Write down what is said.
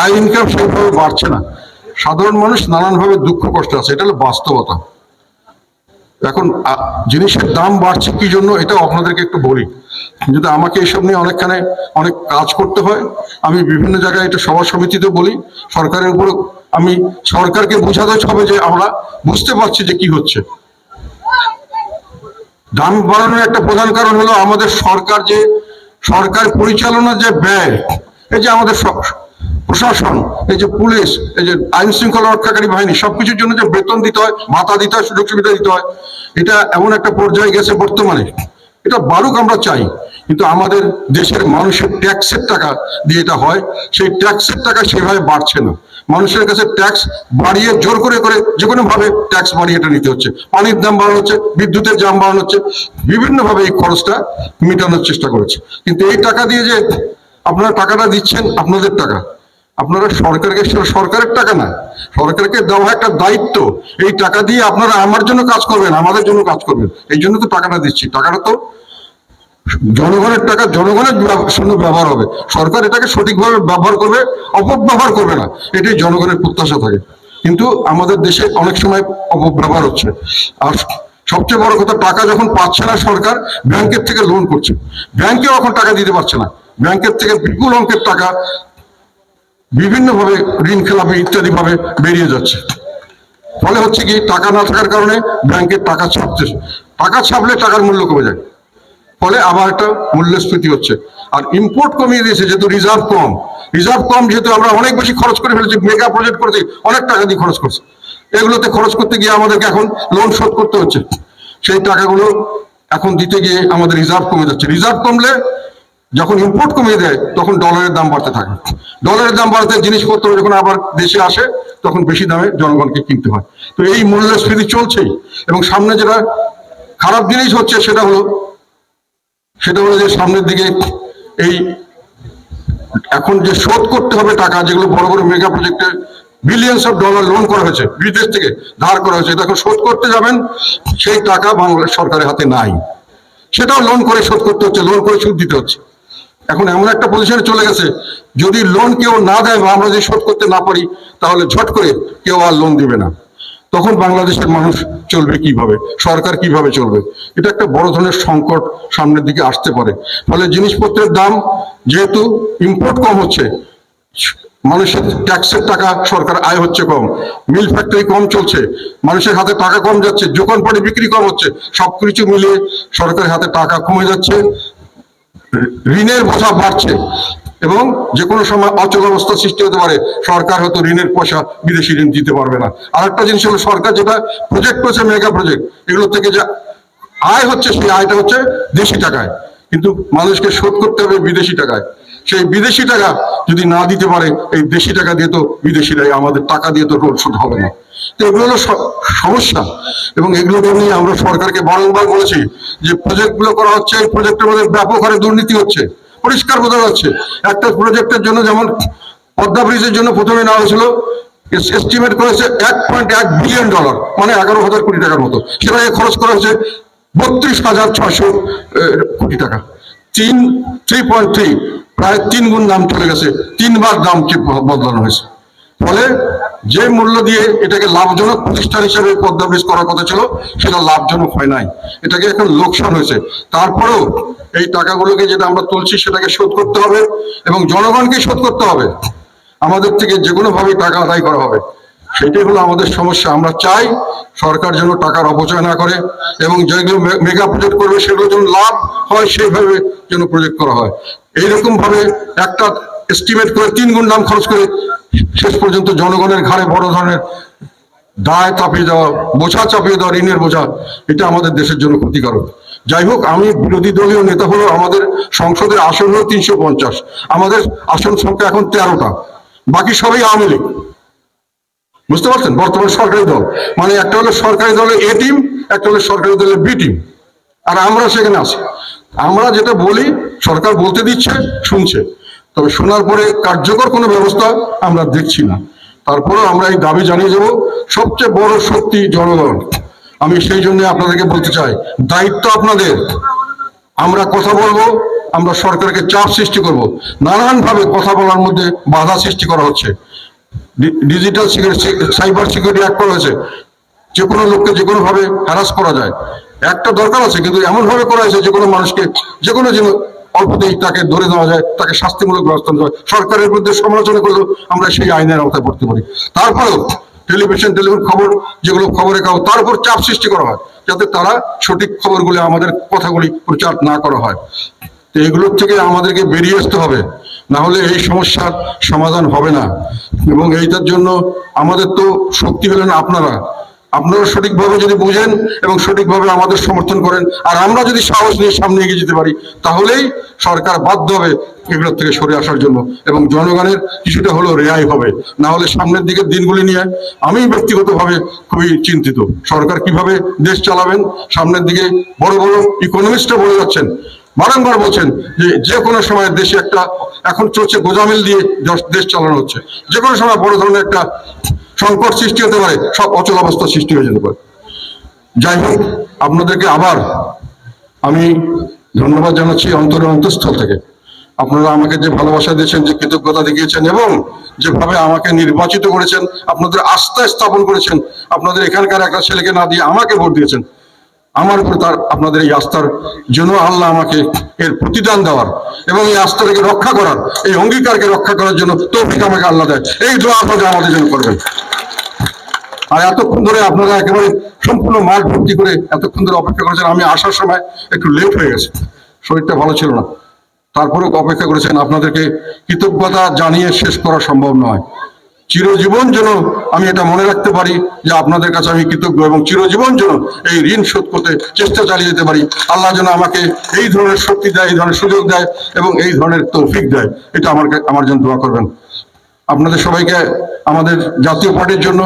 আয় ইনকাম সেইভাবে বাড়ছে না। সাধারণ মানুষ নানানভাবে দুঃখ কষ্ট আছে, এটা হলো বাস্তবতা। এখন জিনিসের দাম বাড়ছে কি জন্য এটা আপনাদেরকে একটু বলি। যদি আমাকে এসব নিয়ে অনেকখানে অনেক কাজ করতে হয়, আমি বিভিন্ন জায়গায় এটা সভা সমিতিতে বলি, সরকারের উপর আমি সরকারকে বোঝাতে হবে যে আমরা বুঝতে পারছি যে কি হচ্ছে। দাম বাড়ানোর একটা প্রধান কারণ হলো আমাদের সরকার যে, সরকার পরিচালনার যে ব্যয়, এই যে আমাদের প্রশাসন, এই যে পুলিশ, এই যে আইন শৃঙ্খলা রক্ষাকারী বাহিনী, সবকিছুর জন্য যে বেতন দিতে হয়, ভাতা দিতে হয়, সুযোগ সুবিধা দিতে হয়, এটা এমন একটা পর্যায়ে গেছে বর্তমানে। এটা বারুক আমরা চাই, কিন্তু আমাদের দেশের মানুষের ট্যাক্সের টাকা দিয়ে এটা হয়, সেই ট্যাক্সের টাকা সেভাবে বাড়ছে না। মানুষের কাছে ট্যাক্স বাড়িয়ে জোর করে করে যে কোনো ভাবে ট্যাক্স বাড়িয়ে এটা নিতে হচ্ছে। পানির দাম বাড়ানো হচ্ছে, বিদ্যুতের দাম বাড়ানো হচ্ছে বিভিন্ন ভাবে এই খরচটা মেটানোর চেষ্টা করেছে। কিন্তু এই টাকা দিয়ে যে আপনারা টাকাটা দিচ্ছেন, আপনাদের টাকা আপনারা সরকারকে সরকারের টাকা না, সরকারকে দেওয়া একটা দায়িত্ব। এই টাকা দিয়ে আপনারা আমার জন্য কাজ করবেন, আমাদের জন্য কাজ করবেন। এই জন্য তো টাকাটা দিচ্ছি। টাকাটা তো জনগণের টাকা, জনগণের সঙ্গে ব্যবহার হবে। সরকার এটাকে সঠিকভাবে ব্যবহার করবে, অপব্যবহার করবে না। এটাই জনগণের প্রত্যাশা থাকে। কিন্তু আমাদের দেশে অনেক সময় অপব্যবহার হচ্ছে। আর সবচেয়ে বড় কথা, টাকা যখন পাচ্ছে না সরকার, ব্যাংকের থেকে লোন করছে। ব্যাংকেও এখন টাকা দিতে পারছে না। ব্যাংকের থেকে বিপুল অঙ্কের টাকা বিভিন্নভাবে ঋণ খেলাপি ইত্যাদি ভাবে বেরিয়ে যাচ্ছে। ফলে হচ্ছে কি, টাকা না থাকার কারণে ব্যাংকের টাকা ছাপছে টাকা ছাপলে টাকার মূল্য কমে যায়। ফলে আবার একটা মূল্যস্ফীতি হচ্ছে। আর ইম্পোর্ট কমিয়ে দিয়েছে, যেহেতু রিজার্ভ কম রিজার্ভ কম যেহেতু আমরা অনেক বেশি খরচ করে ফেলেছি মেগা প্রজেক্ট করতে অনেক টাকা দিয়ে খরচ করছি। এগুলোতে খরচ করতে গিয়ে আমাদেরকে এখন লোন শোধ করতে হচ্ছে। সেই টাকাগুলো এখন দিতে গিয়ে আমাদের রিজার্ভ কমে যাচ্ছে। রিজার্ভ কমলে যখন ইম্পোর্ট কমিয়ে দেয়, তখন ডলারের দাম বাড়তে থাকে। ডলারের দাম বাড়তে জিনিসপত্র যখন আবার দেশে আসে, তখন বেশি দামে জনগণকে কিনতে হয়। তো এই মূল্যস্ফীতি চলছেই। এবং সামনে যেটা খারাপ জিনিস হচ্ছে, সেটা হলো সেটা হলো যে সামনের দিকে এই এখন যে শোধ করতে হবে টাকা, যেগুলো বড় বড় মেগা প্রজেক্টে বিলিয়ন্স অফ ডলার লোন করা হয়েছে, বিদেশ থেকে ধার করা হয়েছে এখন শোধ করতে যাবেন, সেই টাকা বাংলাদেশ সরকারের হাতে নাই। সেটাও লোন করে শোধ করতে হচ্ছে লোন করে সুদ দিতে হচ্ছে। এখন এমন একটা পজিশনে চলে গেছে, যদি লোন কেউ না দেয় বা আমরা যদি শোধ করতে না পারি, তাহলে ঝট করে কেউ আর লোন দিবে না। তখন বাংলাদেশের মানুষ চলবে কীভাবে? সরকার কীভাবে চলবে? এটা একটা বড় ধরনের সংকট সামনের দিকে আসতে পারে। ফলে জিনিসপত্রের দাম যেহেতু ইম্পোর্ট কম হচ্ছে, মানুষের ট্যাক্সের টাকা সরকার আয় হচ্ছে কম মিল ফ্যাক্টরি কম চলছে, মানুষের হাতে টাকা কম যাচ্ছে দোকান পাটে বিক্রি কম হচ্ছে, সবকিছু মিলিয়ে সরকারের হাতে টাকা কমে যাচ্ছে ঋণের বোঝা বাড়ছে এবং যে কোনো সময় অচল অবস্থা সৃষ্টি হতে পারে, সরকার হয়তো ঋণের পয়সা বিদেশি ঋণ দিতে পারবে না। আর একটা জিনিস হলো সরকার যেটা প্রজেক্ট করেছে মেগা প্রজেক্ট এগুলো থেকে যা আয় হচ্ছে, সেই আয়টা হচ্ছে দেশি টাকায়। কিন্তু মানুষকে শোধ করতে হবে বিদেশি টাকায়। সেই বিদেশি টাকা যদি না দিতে পারে, এই দেশি টাকা দিয়ে তো বিদেশিরাই আমাদের টাকা দিয়ে তো রোড শোধ হবে না। এগুলো হলো সমস্যা। এবং এগুলোকে নিয়ে আমরা সরকারকে বারংবার বলেছি যে প্রজেক্টগুলো করা হচ্ছে, এই প্রজেক্টের মধ্যে ব্যাপক হারে দুর্নীতি হচ্ছে, পরিষ্কার বোঝা যাচ্ছে। একটা প্রজেক্টের জন্য যেমন পদ্মা ব্রিজের জন্য প্রথমে নেওয়া হয়েছিল এস্টিমেট করেছে এক পয়েন্ট এক বিলিয়ন ডলার মানে এগারো হাজার কোটি টাকার মতো। সেটাকে খরচ করা হয়েছে বত্রিশ হাজার ছয়শো কোটি টাকা। তিন থ্রি পয়েন্ট থ্রি প্রায় তিন গুণ দাম চলে গেছে, তিনবার দাম বদলানো হয়েছে। ফলে যে মূল্য দিয়ে এটাকে লাভজনক প্রতিষ্ঠান হিসেবে পদ্মা ব্রিজ করার কথা ছিল, সেটা লাভজনক হয় নাই। এটাকে এখন লোকসান হয়েছে। তারপরেও এই টাকাগুলোকে যেটা আমরা তুলছি, সেটাকে শোধ করতে হবে এবং জনগণকে শোধ করতে হবে। আমাদের থেকে যে কোনো ভাবে টাকা আদায় করা হবে। সেটাই হলো আমাদের সমস্যা। আমরা চাই সরকার যেন টাকার অপচয় না করে এবং যেগুলো মেগা প্রজেক্ট করবে সেগুলো যেন লাভ হয়, সেইভাবে যেন প্রজেক্ট করা হয়। এইরকম ভাবে একটা এস্টিমেট করে তিন গুণ দাম খরচ করে শেষ পর্যন্ত জনগণের ঘাড়ে বড় ধরনের দায় চাপিয়ে দেওয়া, বোঝা চাপিয়ে দেওয়া, ঋণের বোঝা, এটা আমাদের দেশের জন্য ক্ষতিকারক। যাই হোক, আমি বিরোধী দলীয় নেতা হলো আমাদের সংসদের আসন হলো তিনশো পঞ্চাশ। আমাদের আসন সংখ্যা এখন তেরোটা। বাকি সবই আওয়ামী লীগ। বুঝতে পারছেন? বর্তমান সরকারি দল। মানে একটা হলো সরকারি দলের এ টিম, একটা হলো সরকারি দলের বি টিম। আর আমরা সেখানে আছি। আমরা যেটা বলি, সরকার বলতে দিচ্ছে, শুনছে। তবে শোনার পরে কার্যকর কোনো ব্যবস্থা আমরা দেখছি না। তারপরেও আমরা এই দাবি জানিয়ে যাব সবচেয়ে বড় শক্তি জনগণ। আমি সেই জন্য আপনাদেরকে বলতে চাই, দায়িত্ব আপনাদের। আমরা কথা বলব, আমরা সরকারকে চাপ সৃষ্টি করব। নানানভাবে কথা বলার মধ্যে বাধা সৃষ্টি করা হচ্ছে। ডিজিটাল সাইবার সিকিউরিটি অ্যাক্ট করা হয়েছে। যে কোনো লোককে যে কোনো ভাবে হ্যারাস করা যায়। একটা দরকার আছে, কিন্তু এমন ভাবে করা হয়েছে যে কোনো মানুষকে যে কোনো অল্পতেই তাকে ধরে দেওয়া যায়, তাকে শাস্তিমূলক ব্যবস্থা নেওয়া সরকারের বিরুদ্ধে সমালোচনা করলেও আমরা সেই আইনের আওতায় পড়তে পারি। তারপরেও টেলিভিশন টেলিভিশন খবর, যেগুলো খবরে কাগজ, তার উপর চাপ সৃষ্টি করা হয়, যাতে তারা সঠিক খবরগুলি আমাদের কথাগুলি প্রচার না করা হয়। তো এগুলোর থেকে আমাদেরকে বেরিয়ে আসতে হবে। না হলে এই সমস্যার সমাধান হবে না। এবং এইটার জন্য আমাদের তো শক্তি হলেন আপনারা। আপনারা সঠিকভাবে যদি বুঝেন এবং সঠিকভাবে আমাদের সমর্থন করেন, আর আমরা যদি সাহস নিয়ে সামনে এগিয়ে যেতে পারি, তাহলেই সরকার বাধ্য হবে এগুলোর থেকে সরে আসার জন্য এবং জনগণের কিছুটা হলেও রেহাই হবে। না হলে সামনের দিকের দিনগুলি নিয়ে আমি ব্যক্তিগতভাবে খুবই চিন্তিত। সরকার কীভাবে দেশ চালাবেন? সামনের দিকে বড় বড় ইকোনমিস্টরা বলে যাচ্ছেন, বারংবার বলছেন যে যে কোনো সময় দেশে একটা এখন চলছে গোজামিল দিয়ে দেশ চালানো হচ্ছে। যে কোনো সময় বড় ধরনের একটা সংকট সৃষ্টি হতে পারে, সব অচল অবস্থা সৃষ্টি হয়ে যেতে পারে। যাই হোক, আপনাদেরকে আবার আমি ধন্যবাদ জানাচ্ছি অন্তরের অন্তঃস্থল থেকে। আপনারা আমাকে যে ভালোবাসা দিয়েছেন, যে কৃতজ্ঞতা দেখিয়েছেন এবং যেভাবে আমাকে নির্বাচিত করেছেন, আপনাদের আস্থা স্থাপন করেছেন, আপনাদের এখানকার একটা ছেলেকে না দিয়ে আমাকে ভোট দিয়েছেন আমার উপরে তার, আপনাদের এই আস্থার জন্য আল্লাহ আমাকে এর প্রতিদান দেওয়ার এবং এই আস্থাটাকে রক্ষা করার, এই অঙ্গীকারকে রক্ষা করার জন্য তৌফিক আমাকে আল্লাহ দেয়। এই দোয়া আপনাদের আমাদের জন্য করবেন। আর এতক্ষণ ধরে আপনারা একেবারে সম্পূর্ণ মাঠ ভর্তি করে এতক্ষণ ধরে অপেক্ষা করেছেন, আমি আসার সময় একটু লেট হয়ে গেছে, শরীরটা ভালো ছিল না। তারপরেও অপেক্ষা করেছেন, আপনাদেরকে কৃতজ্ঞতা জানিয়ে শেষ করা সম্ভব নয়। চিরজীবন যেন আমি এটা মনে রাখতে পারি যে আপনাদের কাছে আমি কৃতজ্ঞ এবং চিরজীবন যেন এই ঋণ শোধ করতে চেষ্টা চালিয়ে যেতে পারি। আল্লাহ যেন আমাকে এই ধরনের শক্তি দেয়, এই ধরনের সুযোগ দেয় এবং এই ধরনের তৌফিক দেয়। এটা আমার আমার জন্য দোয়া করবেন। আপনাদের সবাইকে আমাদের জাতীয় পার্টির জন্য